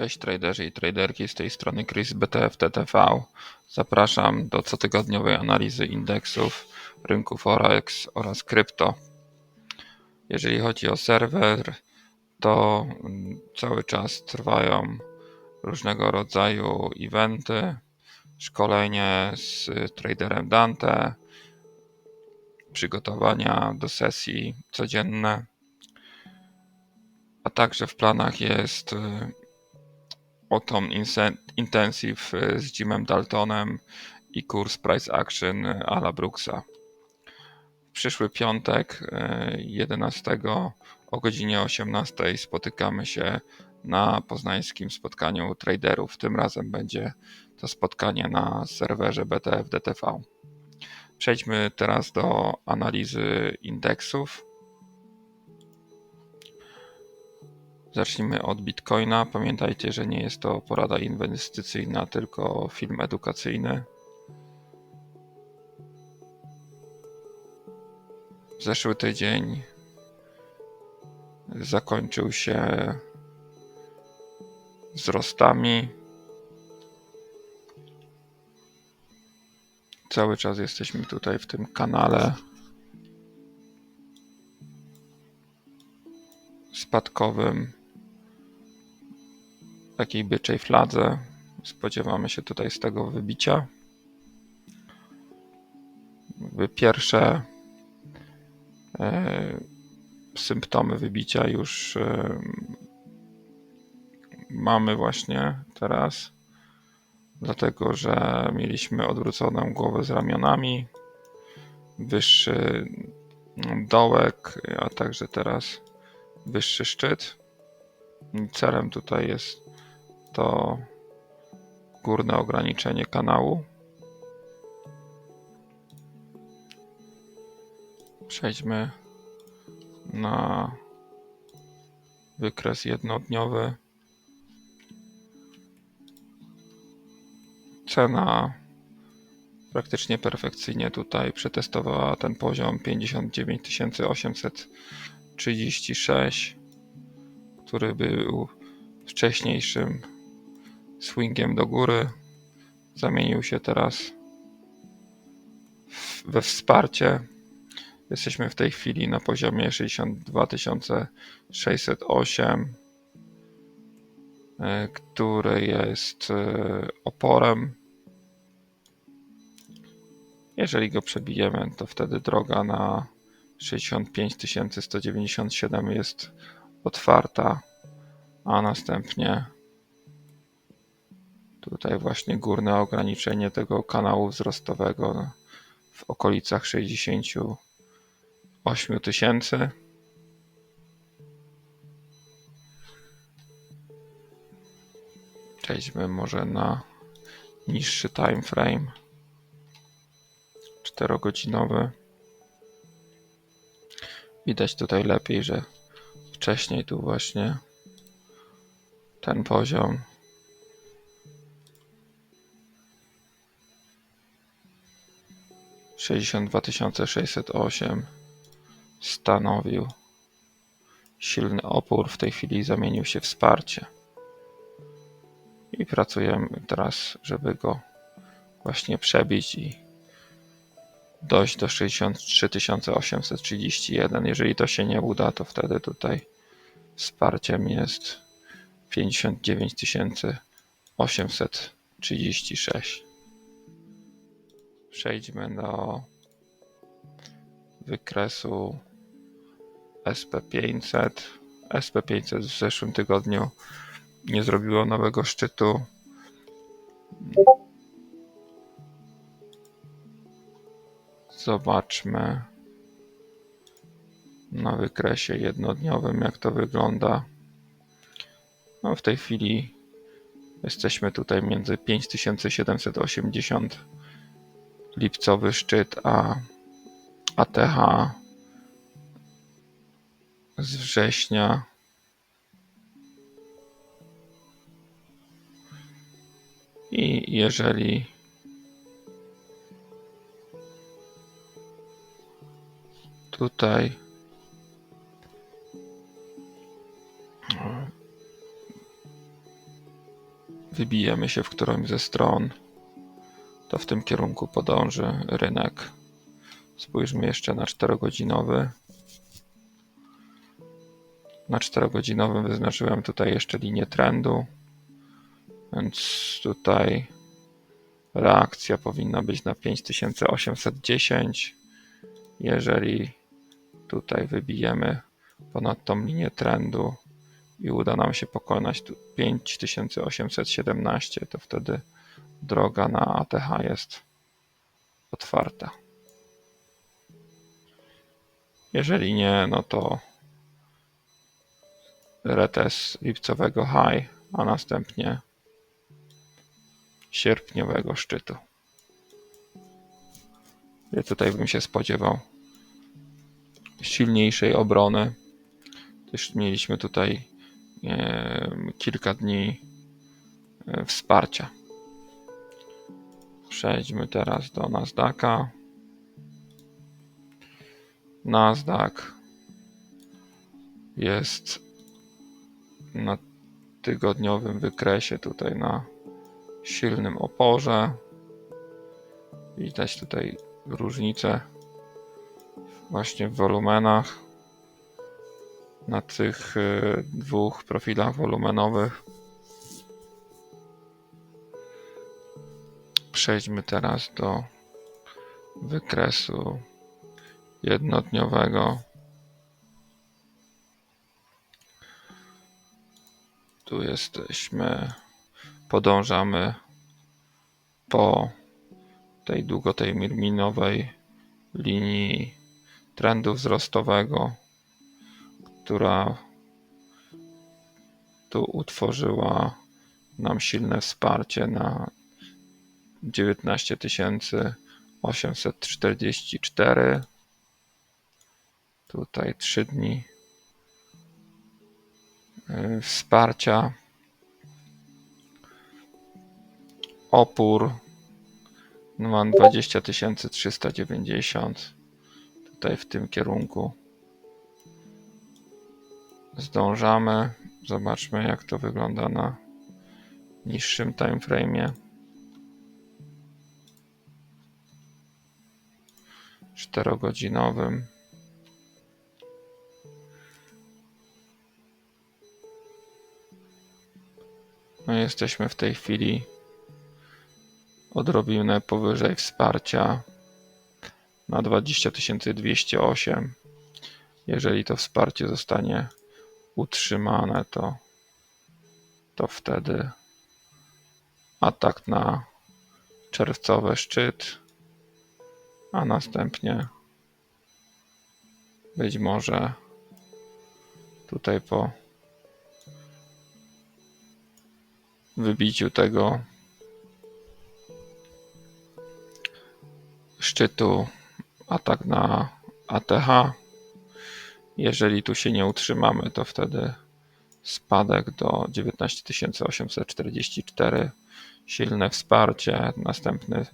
Cześć traderzy i traderki, z tej strony Chris BTF TTV. Zapraszam do cotygodniowej analizy indeksów, rynku Forex oraz krypto. Jeżeli chodzi o serwer, to mm, cały czas trwają różnego rodzaju eventy, szkolenie z traderem Dante, przygotowania do sesji codzienne, a także w planach jest Inse- Intensive y, z Jimem Daltonem i kurs Price Action y, Ala Brooksa. W przyszły piątek, y, 11 o godzinie 18 spotykamy się na poznańskim spotkaniu traderów. Tym razem będzie to spotkanie na serwerze BTF DTV. Przejdźmy teraz do analizy indeksów. Zacznijmy od Bitcoina. Pamiętajcie, że nie jest to porada inwestycyjna, tylko film edukacyjny. Zeszły tydzień zakończył się wzrostami. Cały czas jesteśmy tutaj w tym kanale spadkowym, takiej byczej fladze. Spodziewamy się tutaj z tego wybicia. Pierwsze e, symptomy wybicia już e, mamy właśnie teraz, dlatego że mieliśmy odwróconą głowę z ramionami, wyższy dołek, a także teraz wyższy szczyt. Celem tutaj jest to górne ograniczenie kanału. Przejdźmy na wykres jednodniowy. Cena praktycznie perfekcyjnie tutaj przetestowała ten poziom 59 836, który był wcześniejszym swingiem do góry. Zamienił się teraz we wsparcie. Jesteśmy w tej chwili na poziomie 62 608, e, który jest e, oporem. Jeżeli go przebijemy, to wtedy droga na 65 197 jest otwarta, a następnie tutaj właśnie górne ograniczenie tego kanału wzrostowego w okolicach 68 tysięcy. Przejdźmy może na niższy time frame 4-godzinowy. Widać tutaj lepiej, że wcześniej tu właśnie ten poziom dwa tysiące sześćset osiem stanowił silny opór, w tej chwili zamienił się w wsparcie. I pracujemy teraz, żeby go właśnie przebić i dojść do 63 831. Jeżeli to się nie uda, to wtedy tutaj wsparciem jest 59 836. Przejdźmy do wykresu SP500. SP500 w zeszłym tygodniu nie zrobiło nowego szczytu. Zobaczmy na wykresie jednodniowym, jak to wygląda. No, w tej chwili jesteśmy tutaj między 5780 lipcowy szczyt, a ATH z września. I jeżeli tutaj wybijemy się w którąś ze stron, to w tym kierunku podąży rynek. Spójrzmy jeszcze na 4-godzinowy. Na 4-godzinowym wyznaczyłem tutaj jeszcze linię trendu, więc tutaj reakcja powinna być na 5810. Jeżeli tutaj wybijemy ponad tą linię trendu i uda nam się pokonać tu 5817, to wtedy droga na ATH jest otwarta. Jeżeli nie, no to retest lipcowego high, a następnie sierpniowego szczytu. Ja tutaj bym się spodziewał silniejszej obrony. Też mieliśmy tutaj e, kilka dni e, wsparcia. Przejdźmy teraz do Nasdaqa. Nasdaq jest na tygodniowym wykresie tutaj na silnym oporze. Widać tutaj różnicę właśnie w wolumenach na tych y, dwóch profilach wolumenowych. Przejdźmy teraz do wykresu jednodniowego. Tu jesteśmy, podążamy po tej długoterminowej linii trendu wzrostowego, która tu utworzyła nam silne wsparcie na 19 844. Tutaj 3 dni y, wsparcia. Opór no mam 20 390 tutaj w tym kierunku. Zdążamy. Zobaczmy jak to wygląda na niższym time frame. 4-godzinowym. No jesteśmy w tej chwili odrobinę powyżej wsparcia na 20 208. Jeżeli to wsparcie zostanie utrzymane, to, to wtedy atak na czerwcowy szczyt, a następnie być może tutaj po wybiciu tego szczytu atak na ATH. Jeżeli tu się nie utrzymamy, to wtedy spadek do 19 844. Silne wsparcie. Następne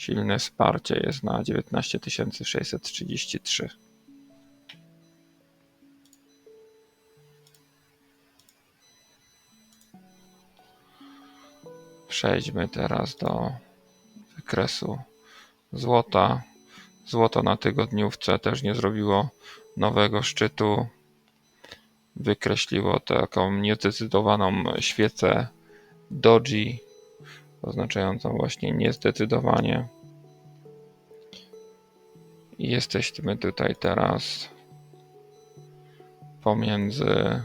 silne wsparcie jest na 19 633. Przejdźmy teraz do wykresu złota. Złoto na tygodniówce też nie zrobiło nowego szczytu. Wykreśliło taką niezdecydowaną świecę doji, oznaczającą właśnie niezdecydowanie. Jesteśmy tutaj teraz pomiędzy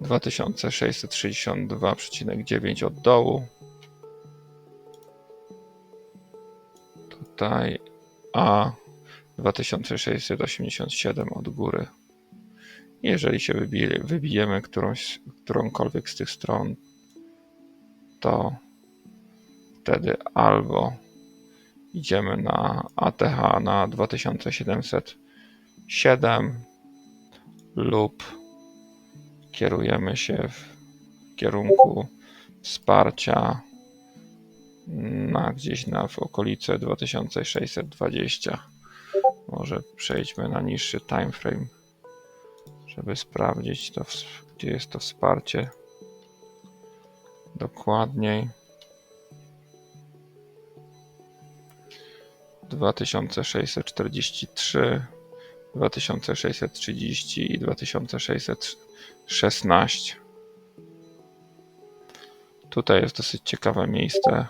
2662,9 od dołu. Tutaj a 2687 od góry. Jeżeli się wybije, wybijemy którąś, którąkolwiek z tych stron, to wtedy albo idziemy na ATH na 2707 lub kierujemy się w kierunku wsparcia na gdzieś na w okolice 2620. Może przejdźmy na niższy time frame, żeby sprawdzić to, gdzie jest to wsparcie. dokładniej. 2643, 2630 i 2616. Tutaj jest dosyć ciekawe miejsce,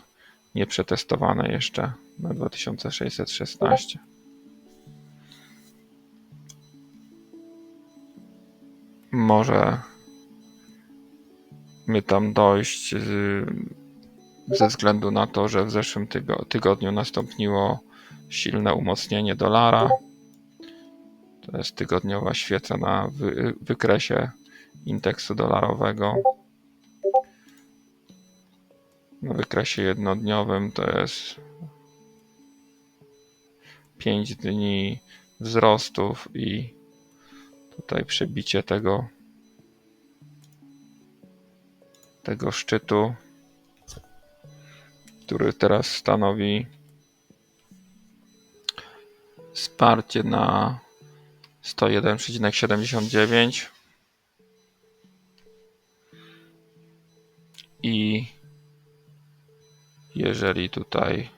nieprzetestowane jeszcze na 2616. Może my tam dojść z, ze względu na to, że w zeszłym tygo, tygodniu nastąpiło silne umocnienie dolara. To jest tygodniowa świeca na wy, wykresie indeksu dolarowego. Na wykresie jednodniowym to jest 5 dni wzrostów i tutaj przebicie tego tego szczytu, który teraz stanowi wsparcie na 101,79 i jeżeli tutaj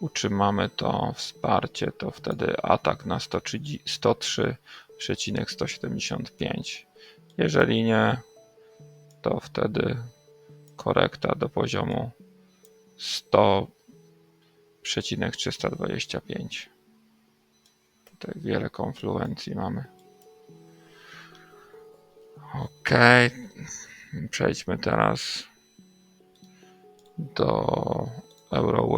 utrzymamy to wsparcie, to wtedy atak na 130 103,175. Jeżeli nie, to wtedy korekta do poziomu 100,325. Tutaj wiele konfluencji mamy. Ok, przejdźmy teraz do euro.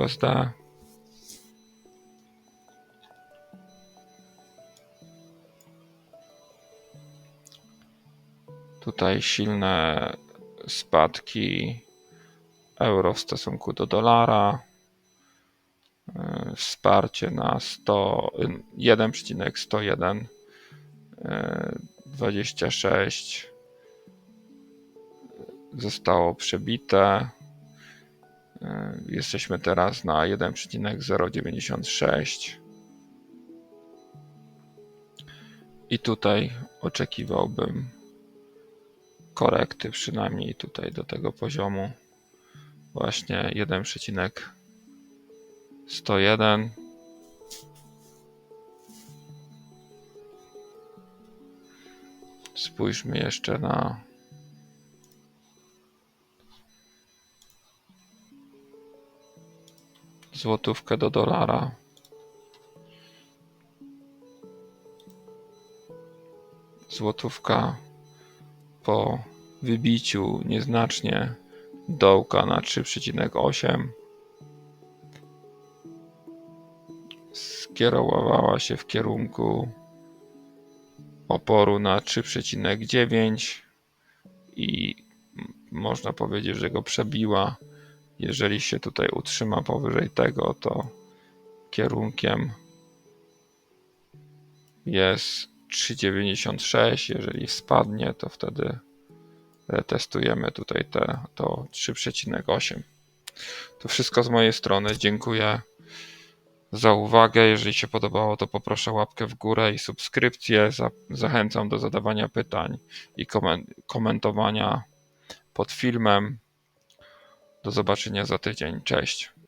Tutaj silne spadki euro w stosunku do dolara. E, Wsparcie na 100 1,101 e, 26 zostało przebite. E, Jesteśmy teraz na 1,096. I tutaj oczekiwałbym korekty przynajmniej tutaj do tego poziomu. Właśnie 1,101. Spójrzmy jeszcze na złotówkę do dolara. Złotówka po wybiciu nieznacznie dołka na 3,8 skierowała się w kierunku oporu na 3,9 i można powiedzieć, że go przebiła. Jeżeli się tutaj utrzyma powyżej tego, to kierunkiem jest 3,96. Jeżeli spadnie, to wtedy testujemy tutaj te, to 3,8. To wszystko z mojej strony. Dziękuję za uwagę. Jeżeli się podobało, to poproszę łapkę w górę i subskrypcję. Za, zachęcam do zadawania pytań i komen- komentowania pod filmem. Do zobaczenia za tydzień. Cześć.